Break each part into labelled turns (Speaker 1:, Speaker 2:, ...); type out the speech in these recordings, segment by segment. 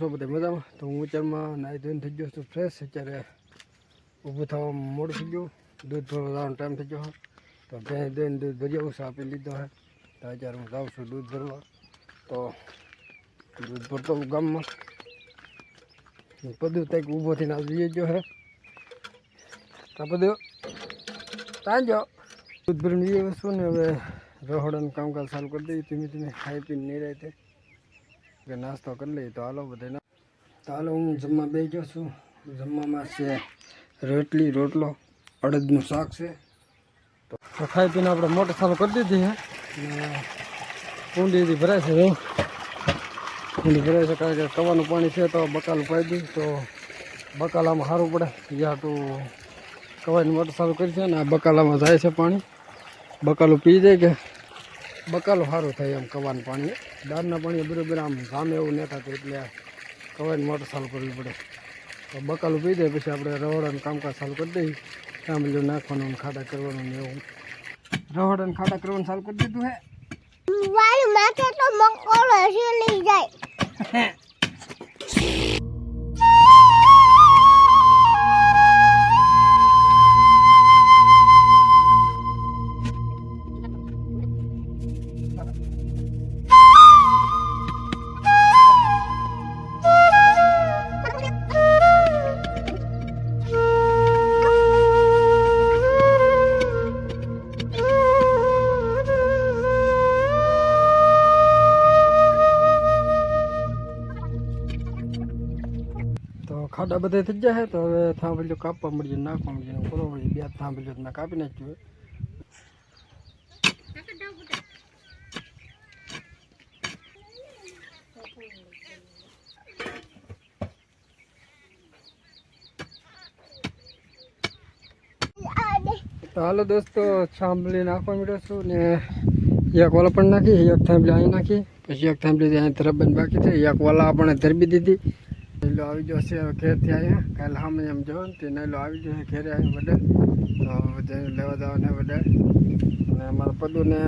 Speaker 1: YouTube family કેમ છો બધા મજામાં તો હું વિચારમાં નાહી ધોઈને થઈ ગયો છું ફ્રેશ અત્યારે ઊભું થવા મોડું થઈ ગયું દૂધ ભરવા જવાનો ટાઈમ થઈ ગયો તો ભેંસ દઈને દૂધ ભરી આવું છું આપી લીધો હે તો અત્યારે હું જાઉં છું દૂધ ભરવા તો દૂધ ભરતો હું ગામમાં બધું કંઈક ઊભો થઈને આવી ગયો હે તો બધું તાંજો દૂધ ભરીને એ વસ્તુ ને હવે રહોડાનું કામકાજ ચાલુ કરી દઈએ ધીમે ધીમે ખાઈ પીને નહીં રહે કે નાસ્તો કરી લઈએ તો હાલો બધા ના તો હાલો હું જમવા બે ગયો છું. જમવામાં છે રોટલી રોટલો અડદનું શાક છે. તો ખાઈ પીને આપણે મોટર ચાલુ કરી દીધી હે. બધી ભરાય છે એવું કુંડી ભરાય છે કારણ કે કવાનું પાણી છે તો બકાલું પાઈ દઈ તો બકાલામાં સારું પડે. જ્યાં તું કવાની મોટર ચાલુ કરી છે ને આ બકાલામાં જાય છે પાણી. બકાલું પી જાય કે બકાલું સારું થાય એમ કવાનું પાણી. દાળના પાણી બરાબર આમ ગામે એવું ન થતું એટલે કવાઈને મોટર ચાલુ કરવી પડે. તો બકાલું પી દે પછી આપણે રવાડાનું કામકાજ ચાલુ કરી દઈએ. કામ બધું નાખવાનું ખાડા કરવાનું ને એવું. રવાડાને ખાડા કરવાનું ચાલુ કરી દીધું હે?
Speaker 2: મારી માથે તો મકોડો શીલી જાય.
Speaker 1: ખાડા બધા થઈ ગયા છે તો હવે થાંભલીઓ કાપવા મળીએ નાખવા મળીએ કરો મળીએ બે થાંભલીઓ મેં કાપી નાખ્યું તો હાલો દોસ્તો થાંભલી નાખવા મળ્યો છું ને એક વાલા પણ નાખી એક થાંભલી અહીં નાખી પછી એક થાંભલી અહીં ધરબન બાકી છે એક વાલા આપણે ધરબી દીધી નૈલો આવી જશે હવે ઘેરથી આવ્યા કાલે સામે એમ જો તે નૈલો આવી છે, ઘેરે આવ્યો વડે. તો બધા લેવા જવાને વડે. અને અમારા પદુને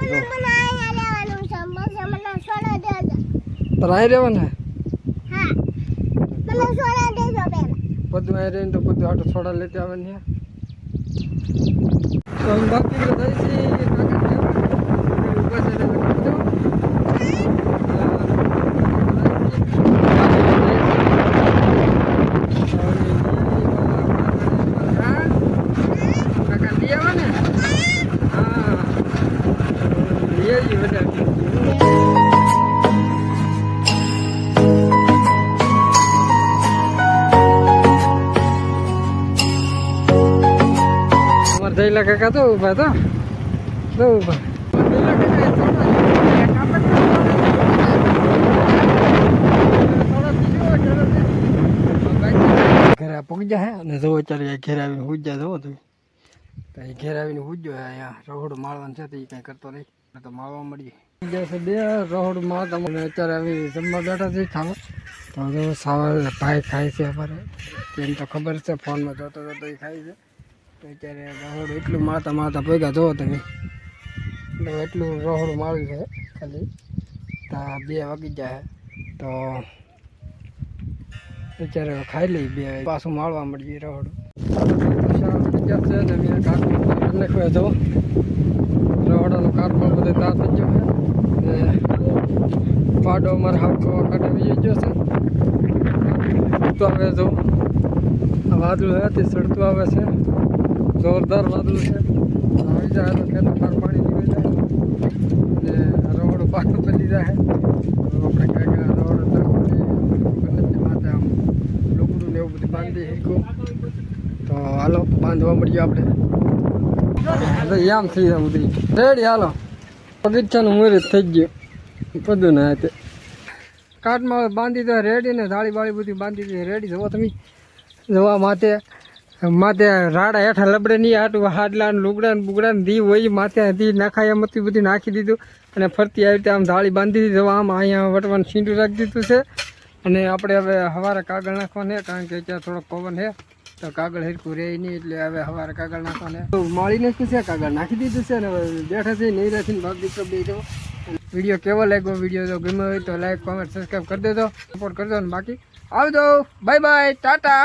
Speaker 2: છે
Speaker 1: તારે રહેવાને પદુ અહીં રહીને તો પદુ આટો થોડા લેતી આવે ને બાકી છે અમારે જઈલા કાકા તો ઊભા તો તો ઊભા ઘરે પગ જાય અને જવો અત્યારે ઘેર આવીને હુજ્જા જવો તમે તો એ ઘેર આવીને હુજ્જો અહીંયા રહોડું માળવાનું છે તો એ કાંઈ કરતો નહીં એટલે તો માળવા મળીએ જશે બે રહોડું માળતા મને અત્યારે આવી જમવા બેઠા છે ખાવા તો જો સવારે ભાઈ ખાય છે અમારે તેમ તો ખબર છે ફોનમાં જોતો જોતો એ ખાય છે તો અત્યારે રહોડું એટલું મારતા મારતા ભેગા જોવો તમે. એટલે એટલું રહોડું માર્યું છે ખાલી. તો બે વાગી જાય. તો અત્યારે ખાઈ લઈ બે. પાછું માળવા મળીએ રહોડું. છે ને મેં કાકું નાખ્યો જો રહોડાનો કાટમાં બધે તાર થઈ ગયો છે. પાડો અમારે હાવ ખવા કાઢી ગયો છે. જો વાદળું હતી સડતું આવે છે. જોરદાર વાદળું છે. આવી જાય તો ખેતર પર પાણી નીકળી જાય. અને રોડ પાછું બની જાય. તો આપણે કાંઈક રોડ નથી માથે આમ લુગડું ને એવું બધું બાંધી શીખવું તો હાલો, બાંધવા મળીએ આપણે. આમ થઈ જાય બધી. રેડી, હાલો. બગીચાનું મુહૂર્ત થઈ ગયું. બધું ને હાથે. કાટમાં બાંધી દો રેડી ને બાળી બધી બાંધી દીધી. રેડી જવો તમે. જવા માથે માથે રાડા હેઠા લબડે નહીં આટું હાડલા ને લુગડા ને બુગડા ને દી હોય માથે દી નાખાય એમ હતું બધી નાખી દીધું. અને ફરતી આવી રીતે આમ ધાળી બાંધી દીધી. આમ અહીંયા વટવાનું છીંડું રાખી દીધું છે. અને આપણે હવે સવારે કાગળ નાખવાને કારણ કે અત્યારે થોડોક પવન છે તો કાગળ હેરકું રહે નહીં એટલે હવે સવારે કાગળ નાખવાને તો માળી નાખ્યું છે, કાગળ નાખી દીધું છે ને હવે બેઠા છે નહીં રાખીને ભાગ દીકરો બે તો વીડિયો કેવો લાગ્યો? વીડિયો જો ગમ્યો હોય તો લાઈક કોમેન્ટ સબસ્ક્રાઈબ કરી દેજો. સપોર્ટ કરજો ને બાકી આવજો. Bye bye Tata